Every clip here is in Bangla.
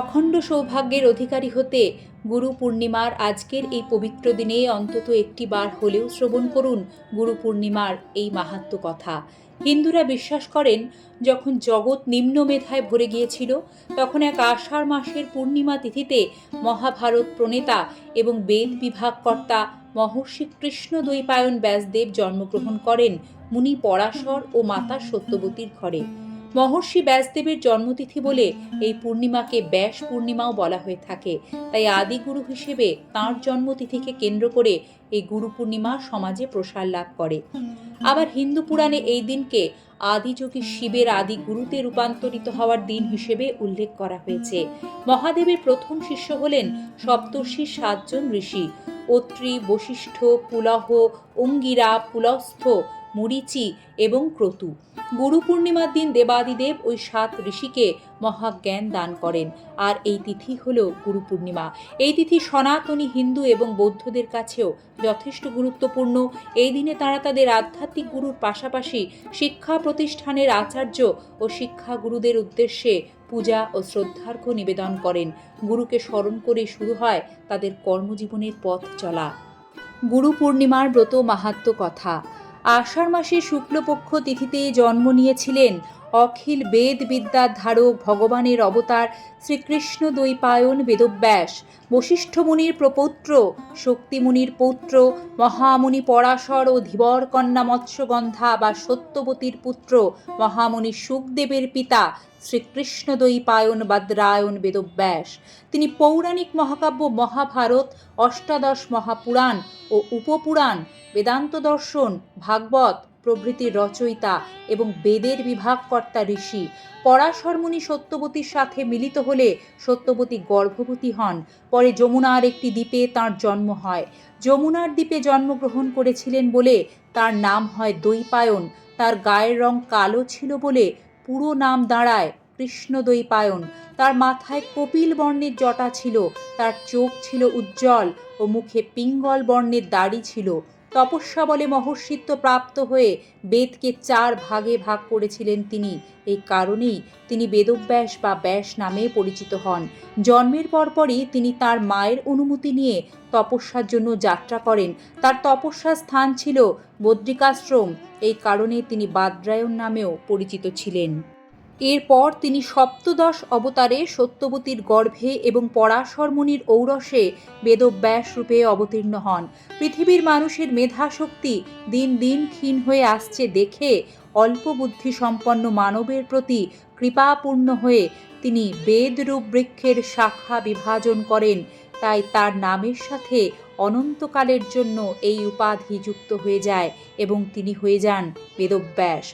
অখণ্ড সৌভাগ্যের অধিকারী হতে গুরু পূর্ণিমার আজকের এই পবিত্র দিনে অন্তত একটি বার হলেও শ্রবণ করুন গুরু পূর্ণিমার এই মাহাত্ম কথা। হিন্দুরা বিশ্বাস করেন, যখন জগৎ নিম্ন মেধায় ভরে গিয়েছিল, তখন এক আষাঢ় মাসের পূর্ণিমা তিথিতে মহাভারত প্রণেতা এবং বেদ বিভাগকর্তা মহর্ষি কৃষ্ণ দ্বৈপায়ন ব্যাসদেব জন্মগ্রহণ করেন মুনি পরাশর ও মাতা সত্যবতীর ঘরে। মহর্ষি ব্যাসদেবের জন্মতিথি বলে এই পূর্ণিমাকে ব্যাস পূর্ণিমাও বলা হয়ে থাকে। তাই আদিগুরু হিসেবে তাঁর জন্মতিথিকে কেন্দ্র করে এই গুরু পূর্ণিমা সমাজে প্রসার লাভ করে। আবার হিন্দু পুরাণে এই দিনকে আদিযোগী শিবের আদি গুরুতে রূপান্তরিত হওয়ার দিন হিসেবে উল্লেখ করা হয়েছে। মহাদেবের প্রথম শিষ্য হলেন সপ্তর্ষি সাতজন ঋষি। অত্রি, বশিষ্ঠ, পুলহ, অঙ্গিরা, পুলস্থ মরিচি এবং ক্রতু। গুরু পূর্ণিমার দিন দেবাদিদেব ওই সাত ঋষিকে মহাজ্ঞান দান করেন। আর এই তিথি হল গুরু পূর্ণিমা। এই তিথি সনাতনী হিন্দু এবং বৌদ্ধদের কাছেও যথেষ্ট গুরুত্বপূর্ণ। এই দিনে তারা তাদের আধ্যাত্মিক গুরুর পাশাপাশি শিক্ষা প্রতিষ্ঠানের আচার্য ও শিক্ষা গুরুদের উদ্দেশ্যে পূজা ও শ্রদ্ধার্ঘ্য নিবেদন করেন। গুরুকে স্মরণ করে শুরু হয় তাদের কর্মজীবনের পথ চলা। গুরু পূর্ণিমার ব্রত মাহাত্ম কথা। আষাঢ় মাসে শুক্লপক্ষ তিথিতে জন্ম নিয়েছিলেন অখিল বেদ বিদ্যার ধারক ভগবানের অবতার শ্রীকৃষ্ণ দ্বৈপায়ন বেদব্যাস। বশিষ্ঠ মুনির প্রপৌত্র শক্তিমুনির পৌত্র, মহামুনি পরাশর ও ধীবর কন্যা মৎস্যগন্ধা বা সত্যবতীর পুত্র মহামুনি সুখদেবের পিতা শ্রীকৃষ্ণ দ্বৈপায়ন বাদ্রায়ণ বেদব্যাস। তিনি পৌরাণিক মহাকাব্য মহাভারত, অষ্টাদশ মহাপুরাণ ও উপপুরাণ, বেদান্ত দর্শন, ভাগবত প্রভৃতির রচয়িতা এবং বেদের বিভাগকর্তা ঋষি। পরাশরমণি সত্যবতীর সাথে মিলিত হলে সত্যবতী গর্ভবতী হন। পরে যমুনার একটি দ্বীপে তার জন্ম হয়। যমুনার দ্বীপে জন্মগ্রহণ করেছিলেন বলে তার নাম হয় দৈপায়ন। তার গায়ের রং কালো ছিল বলে পুরো নাম দাঁড়ায় কৃষ্ণ দৈপায়ন তার মাথায় কপিল বর্ণের জটা ছিল। তার চোখ ছিল উজ্জ্বল ও মুখে পিঙ্গল বর্ণের দাড়ি ছিল। তপস্যা বলে মহর্ষিত্ব প্রাপ্ত হয়ে বেদকে চার ভাগে ভাগ করেছিলেন তিনি। এই কারণেই তিনি বেদব্যাস বা ব্যাস নামে পরিচিত হন। জন্মের পরপরই তিনি তার মায়ের অনুমতি নিয়ে তপস্যার জন্য যাত্রা করেন। তার তপস্যার স্থান ছিল বদ্রিকাশ্রম। এই কারণে তিনি বাদ্রায়ণ নামেও পরিচিত ছিলেন। এরপর তিনি সপ্তদশ অবতারে সত্যবতীর গর্ভে এবং পরাশরমণির ঔরসে বেদব্যাস রূপে অবতীর্ণ হন। পৃথিবীর মানুষের মেধাশক্তি দিন দিন ক্ষীণ হয়ে আসছে দেখে অল্প বুদ্ধি সম্পন্ন মানবের প্রতি কৃপাপূর্ণ হয়ে তিনি বেদরূপ বৃক্ষের শাখা বিভাজন করেন। তাই তার নামের সাথে অনন্তকালের জন্য এই উপাধি যুক্ত হয়ে যায় এবং তিনি হয়ে যান বেদব্যাস।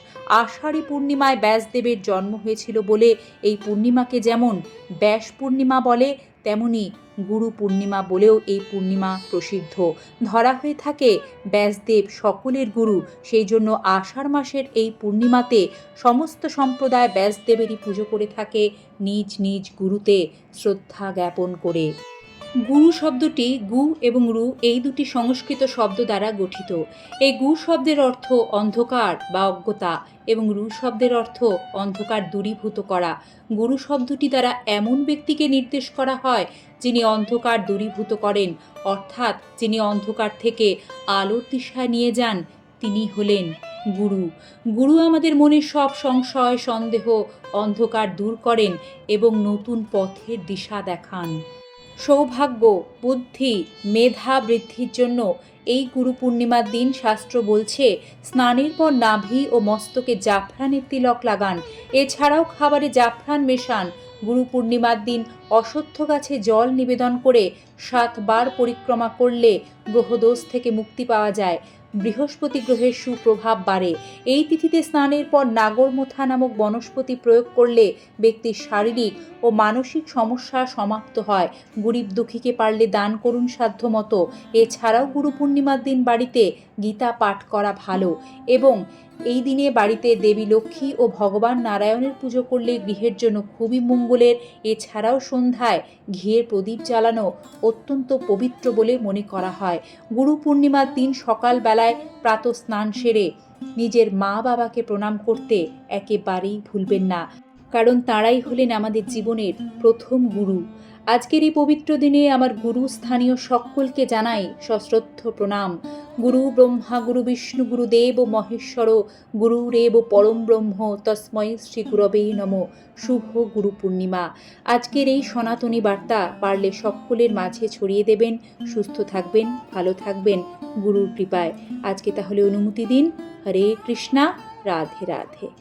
আষাঢ়ী পূর্ণিমায় ব্যাসদেবের জন্ম হয়েছিল বলে এই পূর্ণিমাকে যেমন ব্যাস পূর্ণিমা বলে, তেমনি গুরু পূর্ণিমা বলেও এই পূর্ণিমা প্রসিদ্ধ। ধরা হয়ে থাকে ব্যাসদেব সকলের গুরু, সেই জন্য আষাঢ় মাসের এই পূর্ণিমাতে সমস্ত সম্প্রদায় ব্যাসদেবেরই পুজো করে থাকে নিজ নিজ গুরুতে শ্রদ্ধা জ্ঞাপন করে। গুরু শব্দটি গু এবং রু এই দুটি সংস্কৃত শব্দ দ্বারা গঠিত। এই গু শব্দের অর্থ অন্ধকার বা অজ্ঞতা এবং রু শব্দের অর্থ অন্ধকার দূরীভূত করা। গুরু শব্দটি দ্বারা এমন ব্যক্তিকে নির্দেশ করা হয় যিনি অন্ধকার দূরীভূত করেন, অর্থাৎ যিনি অন্ধকার থেকে আলোর দিশায় নিয়ে যান, তিনি হলেন গুরু। গুরু আমাদের মনে সব সংশয়, সন্দেহ, অন্ধকার দূর করেন এবং নতুন পথের দিশা দেখান। সৌভাগ্য, বুদ্ধি, মেধা বৃদ্ধির জন্য এই গুরু পূর্ণিমার দিন শাস্ত্র বলছে, স্নানের পর নাভি ও মস্তকে জাফরানের তিলক লাগান। এছাড়াও খাবারে জাফরান মেশান। গুরু পূর্ণিমার দিন অশ্বত্থ গাছে জল নিবেদন করে সাতবার পরিক্রমা করলে গ্রহদোষ থেকে মুক্তি পাওয়া যায়। বৃহস্পতি গ্রহের সুপ্রভাব বাড়ে। এই তিথিতে স্নানের পর নাগরমোথা নামক বনস্পতি প্রয়োগ করলে ব্যক্তির শারীরিক ও মানসিক সমস্যা সমাপ্ত হয়। গরিব দুঃখীকে পারলে দান করুন সাধ্যমতো। এছাড়াও গুরু পূর্ণিমার দিন বাড়িতে গীতা পাঠ করা ভালো এবং এই দিনে বাড়িতে দেবী লক্ষ্মী ও ভগবান নারায়ণের পুজো করলে গৃহের জন্য খুবই মঙ্গলের। এছাড়াও সন্ধ্যায় ঘিয়ের প্রদীপ জ্বালানো অত্যন্ত পবিত্র বলে মনে করা হয়। গুরু পূর্ণিমার দিন সকালবেলায় প্রাত স্নান সেরে নিজের মা বাবাকে প্রণাম করতে একেবারেই ভুলবেন না, কারণ তাঁরাই হলেন আমাদের জীবনের প্রথম গুরু। আজকের এই পবিত্র দিনে আমার গুরু স্থানীয় সকলকে জানাই সশ্রদ্ধ প্রণাম। গুরু ব্রহ্মা, গুরু বিষ্ণু, গুরু দেব মহেশ্বর গুরুরেব পরম ব্রহ্ম, তস্মৈ শ্রী গুরবে নম। শুভ গুরু পূর্ণিমা। আজকের এই সনাতনী বার্তা পারলে সকলের মাঝে ছড়িয়ে দেবেন, সুস্থ থাকবেন, ভালো থাকবেন গুরুর কৃপায়। আজকে তাহলে অনুমতি দিন। হরে কৃষ্ণা, রাধে রাধে।